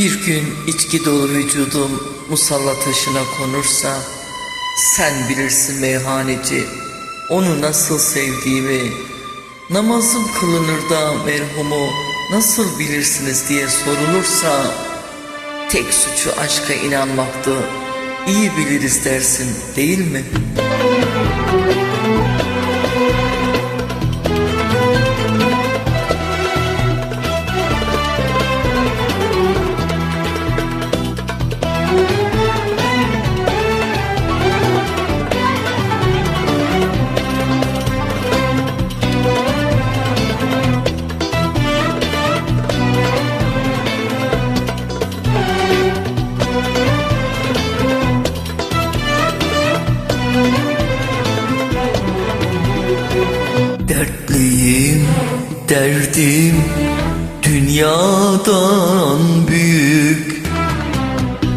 Bir gün içki dolu vücudum musalla taşına konursa sen bilirsin meyhaneci onu nasıl sevdiğimi namazım kılınır da merhumu nasıl bilirsiniz diye sorulursa tek suçu aşka inanmaktı iyi biliriz dersin değil mi? Derdim dünyadan büyük.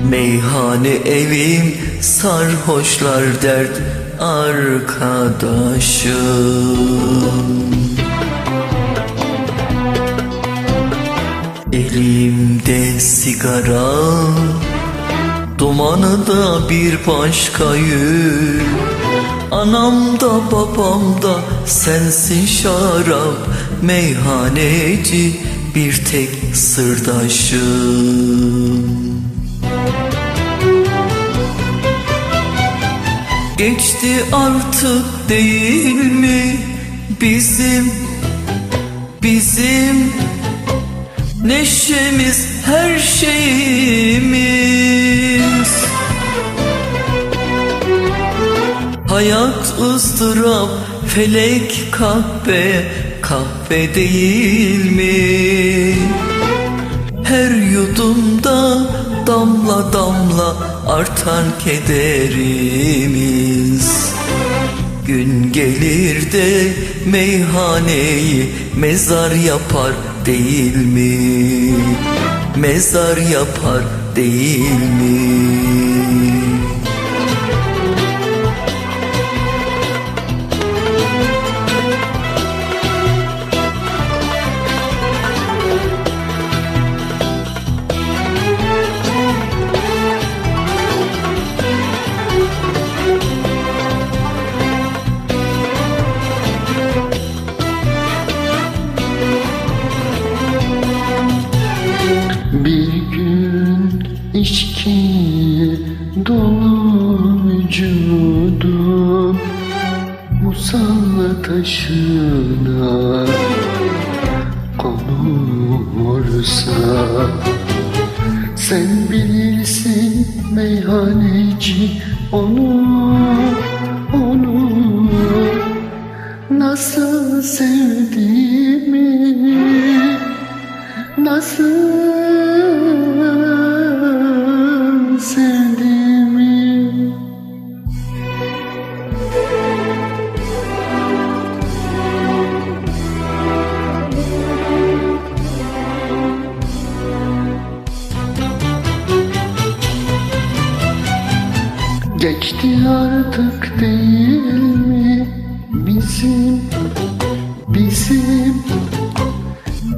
Meyhane evim sarhoşlar dert arkadaşım. Elimde sigara Dumanı da bir başka yük Anam da babam da sensin şarap Meyhaneci bir tek sırdaşım. Geçti artık değil mi bizim bizim Neşemiz her şeyimiz Hayat ızdırap felek kahve kahve değil mi? Her yudumda damla damla artan kederimiz Gün gelir de meyhaneyi mezar yapar değil mi? Mezar yapar değil mi? İçki dolu vücudum Musalla taşına konursa. Sen bilirsin meyhaneci onu onu Nasıl sevdiğimi Nasıl Geçti artık değil mi? Bizim bizim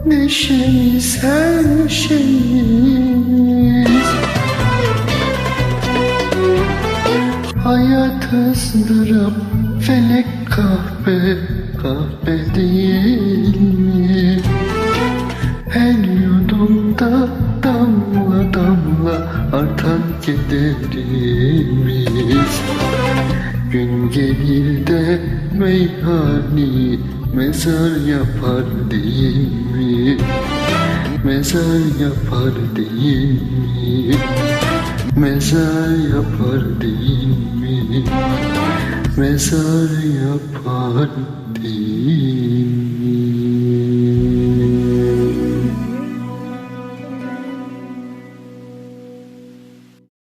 Neşemiz her şeyimiz. Hayat ızdırap felek kahve kahve değil mi? Her yudumda damla damla artan kederimiz Gün gelir de meyhani mezar yapar değil mi? Mezar yapar değil mi? Mezar yapar değil mi? Mezar yapar değil